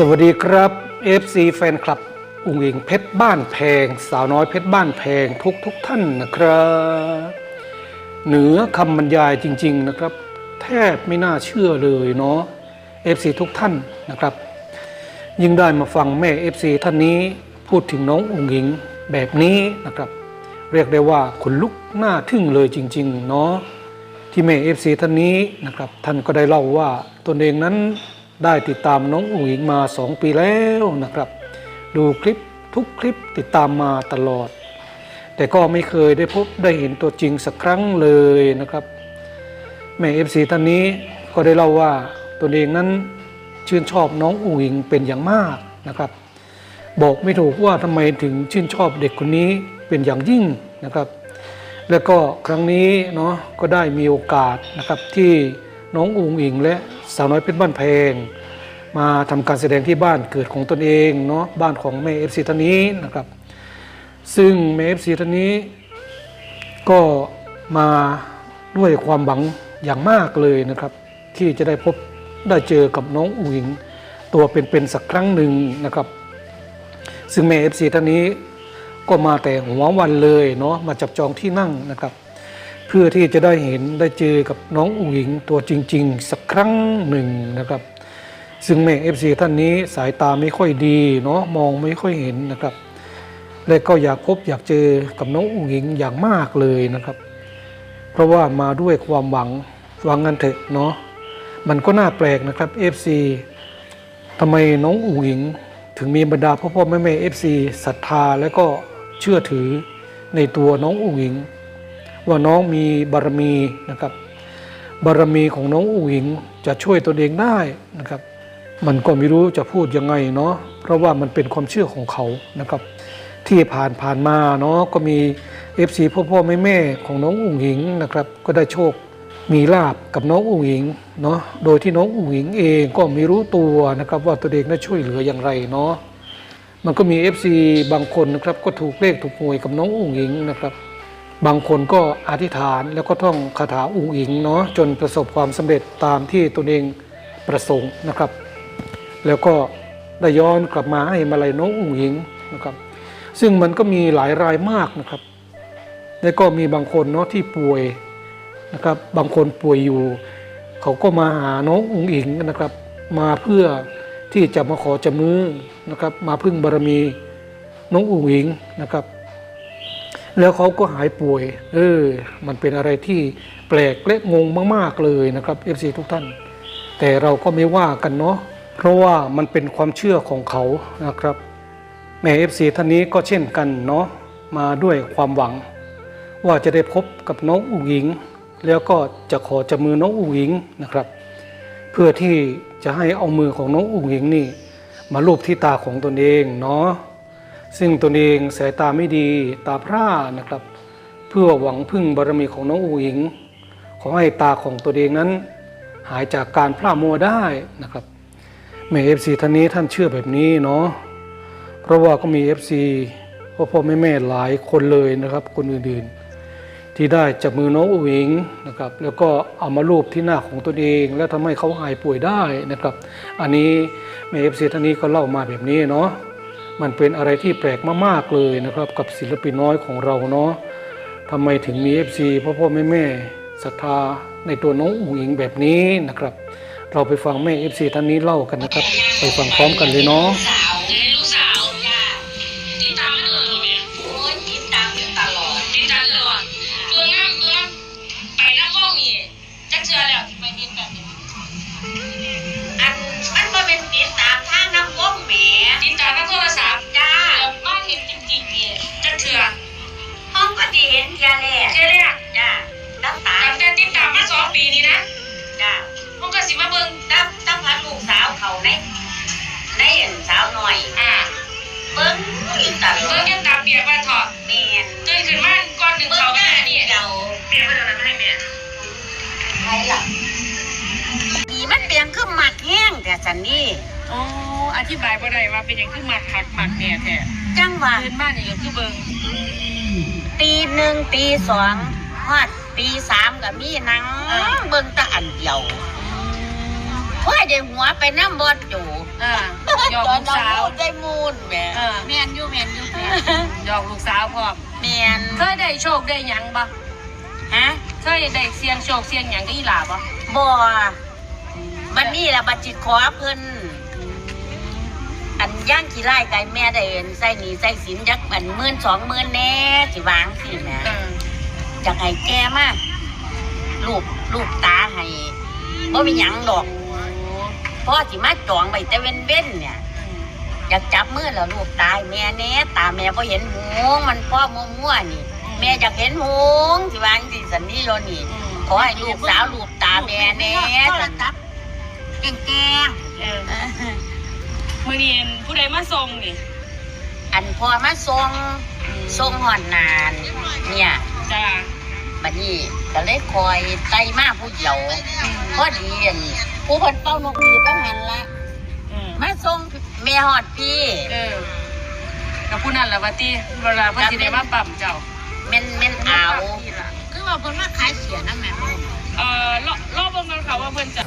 สวัสดีครับ FC แฟนคลับ อุงอิงเพชรบ้านแพง สาวน้อยเพชรบ้านแพงทุกทุกท่านนะครับ เหนือคำบรรยายจริง ๆนะครับ แทบไม่น่าเชื่อเลยเนาะ FC ทุกท่านนะครับ ยิ่งได้มาฟังแม่ FC ท่านนี้พูดถึงน้องอุงอิงแบบนี้นะครับ เรียกได้ว่าขนลุกหน้าทึ่งเลยจริง ๆ เนาะที่แม่เอฟซีท่านนี้นะครับ ท่านก็ได้เล่าว่าตนเองนั้น ได้ติดตามน้องอุ๋งอิงมา 2 ปีแล้วนะครับ ดูคลิปทุกคลิปติดตามมาตลอด แต่ก็ไม่เคยได้พบได้เห็นตัวจริงสักครั้งเลยนะครับ แม่เอฟซีท่านนี้ก็ได้เล่าว่าตนเองนั้นชื่นชอบน้องอุ๋งอิงเป็นอย่างมากนะครับ บอกไม่ถูกว่าทำไมถึงชื่นชอบเด็กคนนี้เป็นอย่างยิ่งนะครับ แล้วก็ครั้งนี้เนาะก็ได้มีโอกาสนะครับที่น้องอุ๋งอิงและ สาวน้อยเพชรบ้านแพง มาทำการแสดงที่บ้านเกิดของตนเองเนาะบ้านของแม่เอฟซีท่านนี้นะครับ ซึ่งแม่เอฟซีท่านนี้ ก็มาด้วยความหวังอย่างมากเลยนะครับ ที่จะได้พบได้เจอกับน้องอุงอิงตัวเป็นๆสักครั้งหนึ่งนะครับ ซึ่งแม่เอฟซีท่านนี้ก็มาแต่หัววันเลยเนาะมาจับจองที่นั่งนะครับ เพื่อที่จะได้เห็นได้เจอกับน้องอุ๋งอิงตัวจริง ๆ สักครั้งหนึ่งนะครับ ซึ่งแม่เอฟซีท่านนี้สายตาไม่ค่อยดีเนาะมองไม่ค่อยเห็นนะครับ และก็อยากพบอยากเจอกับน้องอุ๋งอิงอย่างมากเลยนะครับ เพราะว่ามาด้วยความหวังหวังกันเถอะเนาะมันก็น่าแปลกนะครับ FC ทำไมน้องอุ๋งอิงถึงมีบรรดาพ่อพ่อแม่แม่เอฟซีศรัทธาและก็เชื่อถือในตัวน้องอุ๋งอิง ว่าน้องมีบารมีนะครับ บารมีของน้องอุ๋งอิงจะช่วยตนเองได้นะครับ มันก็ไม่รู้จะพูดยังไงเนาะเพราะว่ามันเป็นความเชื่อของเขานะครับ ที่ผ่านผ่านมาเนาะก็มี FC พ่อพ่อแม่แม่ของน้องอุ๋งอิงนะครับ ก็ได้โชคมีลาบกับน้องอุ๋งอิงเนาะ โดยที่น้องอุ๋งอิงเองก็ไม่รู้ตัวนะครับว่าตัวเองได้ช่วยเหลืออย่างไรเนาะ มันก็มี FC บางคนนะครับก็ถูกเลขถูกหวยกับน้องอุ๋งอิงนะครับ บางคนก็อธิษฐานแล้วก็ท่องคาถาอุ๋งอิงเนาะจนประสบความสำเร็จตามที่ตนเองประสงค์นะครับ แล้วก็ได้ย้อนกลับมาให้มาลัยน้องอุ๋งอิงนะครับ ซึ่งมันก็มีหลายรายมากนะครับ แล้วก็มีบางคนเนาะที่ป่วยนะครับ บางคนป่วยอยู่ เขาก็มาหาน้องอุงอิงนะครับ มาเพื่อที่จะมาขอจะมือนะครับ มาพึ่งบารมีน้องอุงอิงนะครับ แล้วเขาก็หายป่วย เออ มันเป็นอะไรที่แปลกและงงมาก ๆ เลยนะครับ FC ทุกท่าน แต่เราก็ไม่ว่ากันเนาะ เพราะว่ามันเป็นความเชื่อของเขานะครับ แม่ FC ท่านนี้ก็เช่นกันเนาะ มาด้วยความหวัง ว่าจะได้พบกับน้องอุ๋งอิง แล้วก็จะขอจับมือน้องอุ๋งอิงนะครับ เพื่อที่จะให้เอามือของน้องอุ๋งอิงนี่ มาลูบที่ตาของตนเองเนาะ ซึ่งตนเองสายตาไม่ดีตาพร่านะครับ เพื่อหวังพึ่งบารมีของน้องอุ๋งอิง ขอให้ตาของตัวเองนั้น หายจากการพร่ามัวได้นะครับแม่เอฟซีท่านนี้ท่านเชื่อแบบนี้เนาะเพราะว่าก็มี FC พ่อพ่อแม่แม่หลายคนเลยนะครับ คนอื่นๆ ที่ได้จับมือน้องอุ๋งอิงนะครับ แล้วก็เอามาลูบที่หน้าของตนเอง แล้วทำให้เขาหายป่วยได้นะครับ อันนี้แม่ FC ท่านนี้ก็เล่ามาแบบนี้เนาะ มันเป็นอะไรที่แปลกมากๆเลยนะครับ กับศิลปินน้อยของเราเนาะทำไมถึงมี FC พ่อพ่อแม่แม่ศรัทธาในตัวน้องอุ๋งอิงแบบนี้นะครับ เราไปฟังแม่ FC ท่านนี้เล่ากันนะครับ ไปฟังพร้อมกันเลยเนาะ ยแรกเชื่อเลยอะจ้าน้ำตาตั้งแต่ติดตามมาสองปีนี้นะจ้าห้องก็สิมาเบิ่งตั้งตั้งพันลูกสาวเขาในในอันสาวหน่อย อ่าเบิ้งอยู่ตลอเบิ่งดยังตามเปียกว่าถอดแม่นตื่นขึ้นมาก่อนหนึ่งเบิ้งเขาหแม่น้านี่เดียวเปียกไปเดี๋ยวนั้นให้แม่ใครล่ะอีมันเปลี่ยนขึ้นหมักแห้งแต่สันนี่ อ๋ออธิบายบ่ได้ว่าเป็นหยังคือมักคักมักแน่แท้จังหวะตื่นมานี่ก็คือเบิ่งตีหนึ่งตีสองฮอดตีสามก็มีหนังเบิ่งแตะอันเดียวว่าเดี๋ยวหัวไปน้ำบอดอยู่ออ่าหยอกตอลูนกเราสาวพูดได้มูนแหม่เออแมนอยู่แมนอยู่แมนหยอกลูกสาวพร้อมแมนเคยได้โชคได้หยังบ่ฮะเคยได้เสียงโชคเสียงหยังกับอีหลาบ่บ่มันนี่ละบัดจิตขอเพิ่นอัน ย่างขี้ไล่ไก่แม่ได้เห็นใส่หนีใส่สินยักอันหมื่นสองหมื่นแน่สิวางสิแหม่เออจากให้แกมาลูกลูกตาให้บ่มีหยังดอกพ่อสิมาจองไว้แต่เว้นเว้นๆเนี่ยอยากจับมือแล้วลูกตายแม่แน่ตาแม่พอเห็นหงมันพ่อมัวมัวๆนี่ แม่อยากเห็นหงสิวาจังสิสันนี่โลนี่ขอให้ลูกสาวลูกตาแม่แน่สันแกงแกงเออ มื้อนี้เห็นผู้ใดมาส่งนี่อันพอมาทรงทรงหอนนาน เนี่ยจ้าบัดนี้ก็เลยคอยไต่มาผู้เดียวพอดีอันผู้คนเป้านกหวีดต้องหันละอืมมาทรงแม่หอดพี่เออกับผู้นั้นล่ะว่าติเวลาเพิ่นสิได้มาปั๊มเจ้าเม่นเม่นเอาคือว่าเพิ่นมาขายเสียนะแม่ เอ่อรอรอเบิ่งกันค่ะว่าเพิ่นจะ